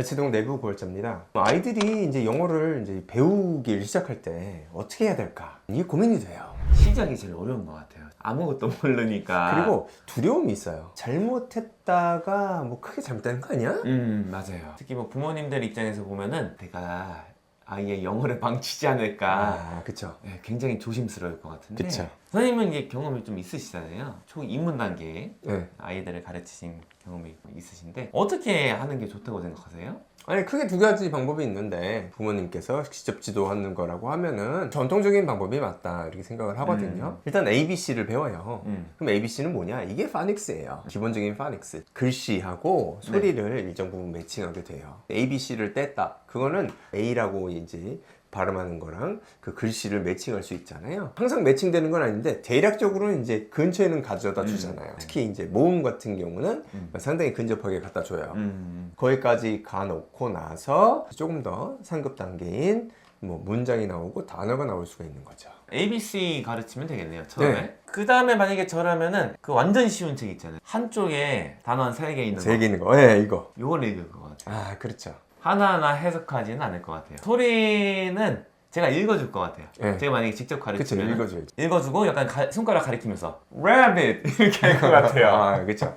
배치동 내부 고열자입니다. 아이들이 이제 영어를 이제 배우기 시작할 때 어떻게 해야 될까? 이게 고민이 돼요. 시작이 제일 어려운 것 같아요. 아무것도 모르니까. 그리고 두려움이 있어요. 잘못했다가 뭐 크게 잘못되는 거 아니야? 음 맞아요. 특히 뭐 부모님들 입장에서 보면은 내가 아이의 영어를 망치지 않을까. 아, 그쵸. 네, 굉장히 조심스러울 것 같은데. 그쵸. 선생님은 이게 경험이 좀 있으시잖아요. 초 입문 단계에 네. 아이들을 가르치신 경험이 있으신데 어떻게 하는 게 좋다고 생각하세요? 아니 크게 두 가지 방법이 있는데 부모님께서 직접 지도하는 거라고 하면은 전통적인 방법이 맞다 이렇게 생각을 하거든요. 일단 ABC를 배워요. 음. 그럼 ABC는 뭐냐? 이게 파닉스예요. 기본적인 파닉스. 글씨하고 소리를 일정 부분 매칭하게 돼요. ABC를 뗐다. 그거는 A라고 이제 발음하는 거랑 그 글씨를 매칭할 수 있잖아요. 항상 매칭되는 건 아닌데 대략적으로는 이제 근처에는 가져다 주잖아요. 특히 이제 모음 같은 경우는 음. 상당히 근접하게 갖다 줘요. 음. 거기까지 가놓고 나서 조금 더 상급 단계인 뭐 문장이 나오고 단어가 나올 수가 있는 거죠. ABC 가르치면 되겠네요 처음에 네. 그 다음에 만약에 저라면은 그 완전 쉬운 책 있잖아요 한쪽에 단어 한 세 개 있는 세거개 있는 거. 예, 이거. 요걸 읽을 것 같아요 아, 그렇죠. 하나하나 해석하지는 않을 것 같아요 소리는 제가 읽어줄 것 같아요 네. 제가 만약에 직접 그쵸, 가르치면 읽어줘야죠. 읽어주고 약간 가- 손가락 가리키면서 rabbit 이렇게 할 것 같아요 아, 그쵸.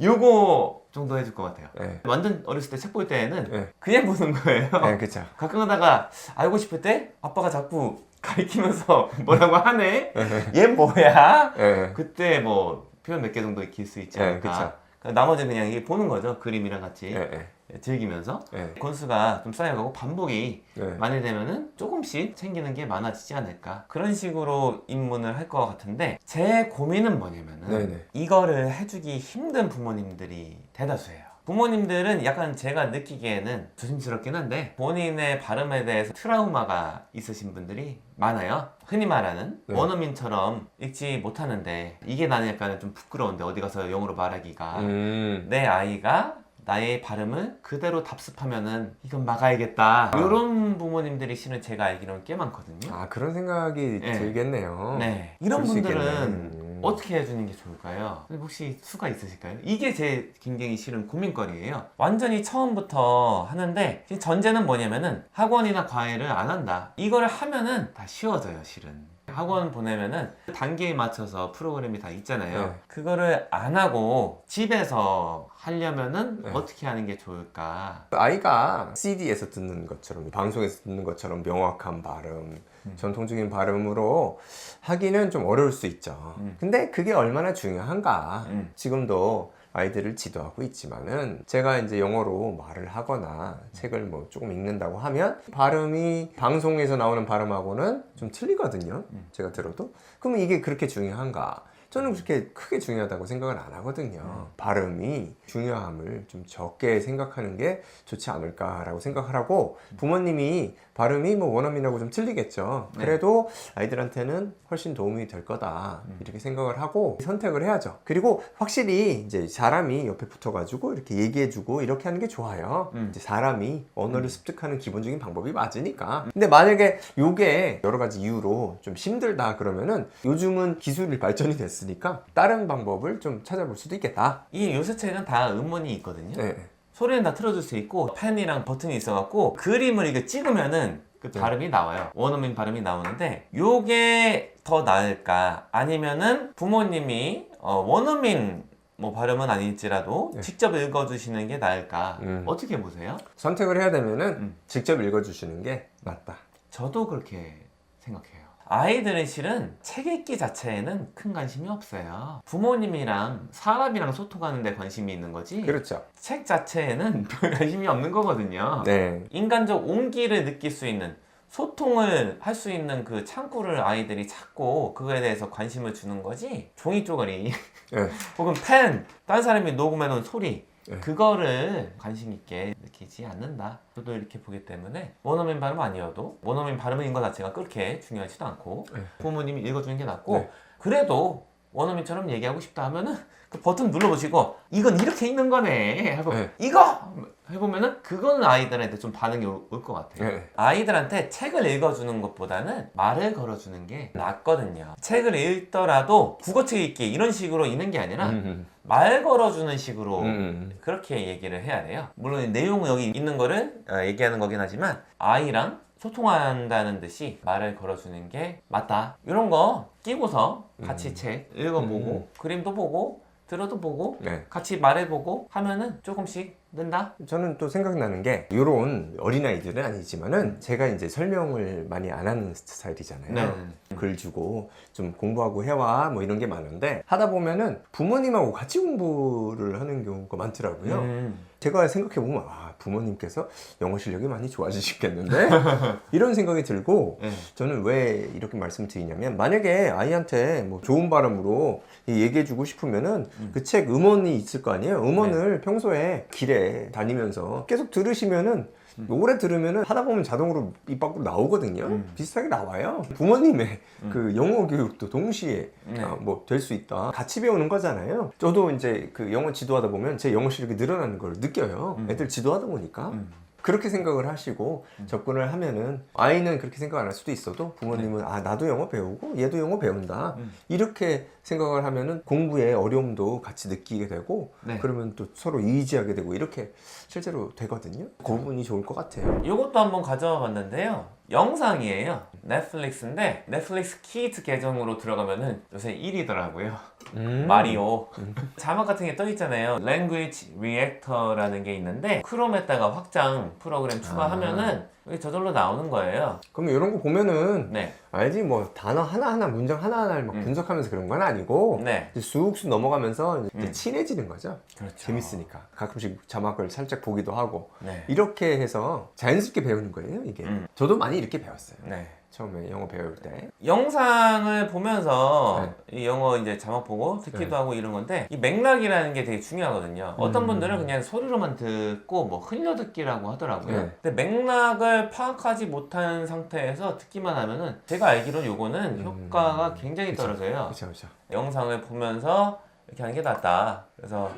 요거 정도 해줄 것 같아요 예. 완전 어렸을 때 책 볼 때는 네. 그냥 보는 거예요 예, 그쵸. 가끔 하다가 알고 싶을 때 아빠가 자꾸 가리키면서 뭐라고 하네 얘 뭐야 예. 그때 뭐 표현 몇 개 정도 익힐 수 있지 네, 않을까. 그쵸. 그러니까 나머지 는 그냥 이게 보는 거죠. 그림이랑 같이 예, 예. 즐기면서 예. 건수가 좀 쌓여가고 반복이 예. 많이 되면은 조금씩 챙기는 게 많아지지 않을까. 그런 식으로 입문을 할 것 같은데 제 고민은 뭐냐면은 네네. 이거를 해주기 힘든 부모님들이 대다수예요. 부모님들은 약간 제가 느끼기에는 조심스럽긴 한데 본인의 발음에 대해서 트라우마가 있으신 분들이 많아요. 흔히 말하는 네. 원어민처럼 읽지 못하는데 이게 나는 약간 좀 부끄러운데 어디 가서 영어로 말하기가 음. 내 아이가 나의 발음을 그대로 답습하면은 이건 막아야겠다. 아. 이런 부모님들이 실은 제가 알기로는 꽤 많거든요. 아, 그런 생각이 네. 들겠네요. 네. 이런 그럴 수 분들은 있겠네. 음. 어떻게 해주는 게 좋을까요? 혹시 수가 있으실까요? 이게 제 굉장히 싫은 고민거리예요. 완전히 처음부터 하는데 전제는 뭐냐면은 학원이나 과외를 안 한다. 이걸 하면은 다 쉬워져요, 실은. 학원 보내면은 단계에 맞춰서 프로그램이 다 있잖아요. 네. 그거를 안 하고 집에서 하려면은 네. 어떻게 하는 게 좋을까? 아이가 CD에서 듣는 것처럼 방송에서 듣는 것처럼 명확한 발음, 음. 전통적인 발음으로 하기는 좀 어려울 수 있죠. 음. 근데 그게 얼마나 중요한가? 음. 지금도 아이들을 지도하고 있지만은 제가 이제 영어로 말을 하거나 책을 뭐 조금 읽는다고 하면 발음이 방송에서 나오는 발음하고는 좀 틀리거든요. 음. 제가 들어도. 그러면 이게 그렇게 중요한가? 저는 그렇게 크게 중요하다고 생각을 안 하거든요. 음. 발음이 중요함을 좀 적게 생각하는 게 좋지 않을까라고 생각을 하고 부모님이 발음이 뭐 원어민하고 좀 틀리겠죠. 네. 그래도 아이들한테는 훨씬 도움이 될 거다 이렇게 생각을 하고 선택을 해야죠. 그리고 확실히 이제 사람이 옆에 붙어가지고 이렇게 얘기해주고 이렇게 하는 게 좋아요. 음. 이제 사람이 언어를 습득하는 기본적인 방법이 맞으니까. 근데 만약에 요게 여러 가지 이유로 좀 힘들다 그러면은 요즘은 기술이 발전이 됐 으니까 다른 방법을 좀 찾아볼 수도 있겠다. 이 요새 책은 다 음원이 있거든요. 네. 소리는 다 틀어줄 수 있고 펜이랑 버튼이 있어갖고 그림을 이렇게 찍으면은 그 네. 발음이 나와요. 원어민 발음이 나오는데 요게 더 나을까? 아니면은 부모님이 어, 원어민 뭐 발음은 아닐지라도 네. 직접 읽어주시는 게 나을까? 음. 어떻게 보세요? 선택을 해야 되면은 음. 직접 읽어주시는 게 맞다. 저도 그렇게 생각해요. 아이들은 실은 책 읽기 자체에는 큰 관심이 없어요. 부모님이랑 사람이랑 소통하는 데 관심이 있는 거지. 그렇죠. 책 자체에는 별 관심이 없는 거거든요. 네. 인간적 온기를 느낄 수 있는 소통을 할 수 있는 그 창구를 아이들이 찾고 그거에 대해서 관심을 주는 거지 종이 쪼가리 네. 혹은 펜 다른 사람이 녹음해 놓은 소리 네. 그거를 관심 있게 느끼지 않는다 저도 이렇게 보기 때문에 원어민 발음 아니어도 원어민 발음인 것 자체가 그렇게 중요하지도 않고 네. 부모님이 읽어주는 게 낫고 네. 그래도 원어민처럼 얘기하고 싶다 하면은 그 버튼 눌러보시고 이건 이렇게 읽는 거네 하고 네. 이거 해보면은 그거는 아이들한테 좀 반응이 올 것 같아요. 네. 아이들한테 책을 읽어주는 것보다는 말을 걸어주는 게 낫거든요. 책을 읽더라도 국어책 읽기 이런 식으로 읽는 게 아니라 음, 말 걸어주는 식으로 음. 그렇게 얘기를 해야 돼요. 물론 내용은 여기 있는 거를 어, 얘기하는 거긴 하지만 아이랑 소통한다는 듯이 말을 걸어주는 게 맞다. 이런 거 끼고서 같이 음. 책 읽어보고 그림도 보고 들어도 보고 네. 같이 말해보고 하면은 조금씩 는다. 저는 또 생각나는 게 이런 어린아이들은 아니지만은 음. 제가 이제 설명을 많이 안 하는 스타일이잖아요. 네. 글 주고 좀 공부하고 해와 뭐 이런 게 많은데 하다 보면은 부모님하고 같이 공부를 하는 경우가 많더라고요. 음. 제가 생각해 보면 아 부모님께서 영어 실력이 많이 좋아지시겠는데 이런 생각이 들고 네. 저는 왜 이렇게 말씀드리냐면 만약에 아이한테 뭐 좋은 바람으로 얘기해 주고 싶으면은 음. 그책 음원이 있을 거 아니에요 음원을 평소에 길에 다니면서 계속 들으시면은 오래 들으면은 하다 보면 자동으로 입 밖으로 나오거든요 음. 비슷하게 나와요 부모님의 음. 그 영어 교육도 동시에 네. 뭐될 수 있다 같이 배우는 거잖아요 저도 이제 그 영어 지도하다 보면 제 영어 실력이 늘어나는 걸 느껴요 음. 애들 지도하다 보니까 음. 그렇게 생각을 하시고 접근을 하면은 아이는 그렇게 생각 안 할 수도 있어도 부모님은 아 나도 영어 배우고 얘도 영어 배운다 네. 음. 이렇게 생각을 하면은 공부의 어려움도 같이 느끼게 되고 네. 그러면 또 서로 이해하게 되고 이렇게 실제로 되거든요 그 부분이 좋을 것 같아요 이것도 한번 가져와 봤는데요. 영상이에요. 넷플릭스인데 넷플릭스 키즈 계정으로 들어가면은 요새 1위더라고요. 음. 마리오. 자막 같은 게 떠 있잖아요. Language Reactor라는 게 있는데 크롬에다가 확장 프로그램 추가하면은 이게 저절로 나오는 거예요. 그럼 이런 거 보면은 네. 알지 뭐 단어 하나하나 문장 하나하나를 막 음. 분석하면서 그런 건 아니고 네. 이제 쑥쑥 넘어가면서 이제 음. 친해지는 거죠 그렇죠. 재밌으니까 가끔씩 자막을 살짝 보기도 하고 네. 이렇게 해서 자연스럽게 배우는 거예요 이게 음. 저도 많이 이렇게 배웠어요 네. 처음에 영어 배울 때 영상을 보면서 이 영어 이제 자막 보고 듣기도 네. 하고 이런 건데 이 맥락이라는 게 되게 중요하거든요. 어떤 음. 분들은 그냥 소리로만 듣고 뭐 흘려 듣기라고 하더라고요. 네. 근데 맥락을 파악하지 못한 상태에서 듣기만 하면은 제가 알기로는 요거는 음. 효과가 굉장히 그쵸. 떨어져요. 그렇죠 그렇죠 영상을 보면서 이렇게 하는 게 낫다. 그래서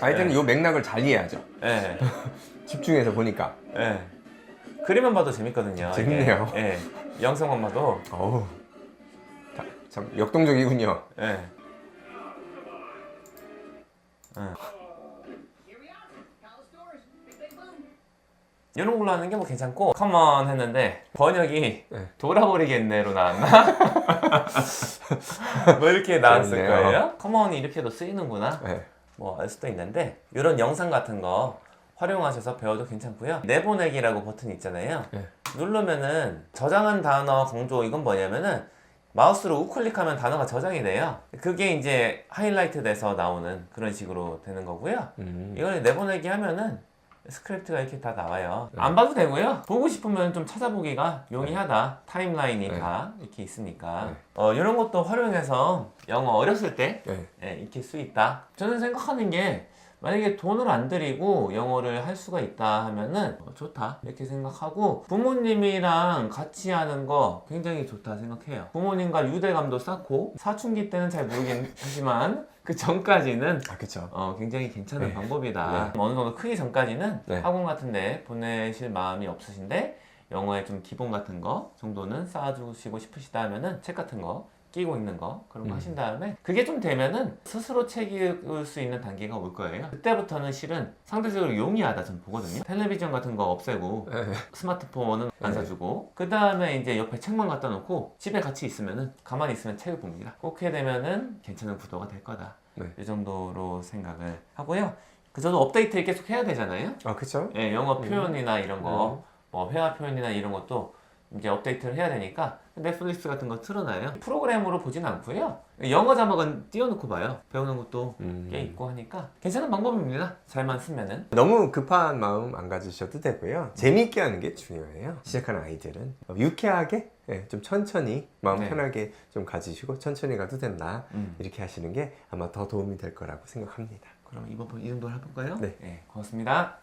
아이들은 네. 이 맥락을 잘 이해하죠 예. 집중해서 보니까 예. 그림만 봐도 재밌거든요. 이게. 재밌네요. 예. 영상만 봐도 어우 자, 참 역동적이군요 예. Boom. 이런 걸로 하는 게 뭐 괜찮고 컴온 했는데 번역이 네. 돌아버리겠네로 나왔나? 뭐 이렇게 나왔을 그렇네요. 거예요? 컴온이 이렇게도 쓰이는구나 네. 뭐 알 수도 있는데 이런 영상 같은 거 활용하셔서 배워도 괜찮고요 내보내기라고 버튼이 있잖아요 네. 누르면은 저장한 단어 강조 이건 뭐냐면은 마우스로 우클릭하면 단어가 저장이 돼요 그게 이제 하이라이트 돼서 나오는 그런 식으로 되는 거고요 음. 이걸 내보내기 하면은 스크립트가 이렇게 다 나와요. 네. 안 봐도 되고요. 보고 싶으면 좀 찾아보기가 용이하다. 타임라인이 네. 다 이렇게 있으니까. 네. 어, 이런 것도 활용해서 영어 어렸을 때 네. 예, 익힐 수 있다. 저는 생각하는 게 만약에 돈을 안 들이고 영어를 할 수가 있다 하면은 어, 좋다 이렇게 생각하고 부모님이랑 같이 하는 거 굉장히 좋다 생각해요 부모님과 유대감도 쌓고 사춘기 때는 잘 모르긴 하지만 그 전까지는 아 그쵸 어, 굉장히 괜찮은 네. 방법이다. 어느 정도 크기 전까지는 네. 학원 같은데 보내실 마음이 없으신데 영어의 좀 기본 같은 거 정도는 쌓아주시고 싶으시다 하면은 책 같은 거 끼고 있는 거 그런 거 음. 하신 다음에 그게 좀 되면은 스스로 책 읽을 수 있는 단계가 올 거예요. 그때부터는 실은 상대적으로 용이하다 전 보거든요. 텔레비전 같은 거 없애고 네. 스마트폰은 안 네. 사주고 그 다음에 이제 옆에 책만 갖다 놓고 집에 같이 있으면은 가만히 있으면 책을 봅니다. 그렇게 되면은 괜찮은 구도가 될 거다. 네. 이 정도로 생각을 하고요. 그 저도 업데이트를 계속 해야 되잖아요. 아 그쵸 예, 영어 표현이나 이런 거, 음. 뭐 회화 표현이나 이런 것도 이제 업데이트를 해야 되니까 넷플릭스 같은 거 틀어놔요. 프로그램으로 보진 않고요. 영어 자막은 띄워놓고 봐요. 배우는 것도 음. 꽤 있고 하니까 괜찮은 방법입니다. 잘만 쓰면은. 너무 급한 마음 안 가지셔도 되고요. 재미있게 하는 게 중요해요. 시작하는 아이들은 어, 유쾌하게 예, 좀 천천히 마음 네. 편하게 좀 가지시고 천천히 가도 된다. 음. 이렇게 하시는 게 아마 더 도움이 될 거라고 생각합니다. 그럼 이번 번이 정도 해볼까요? 네. 네, 고맙습니다.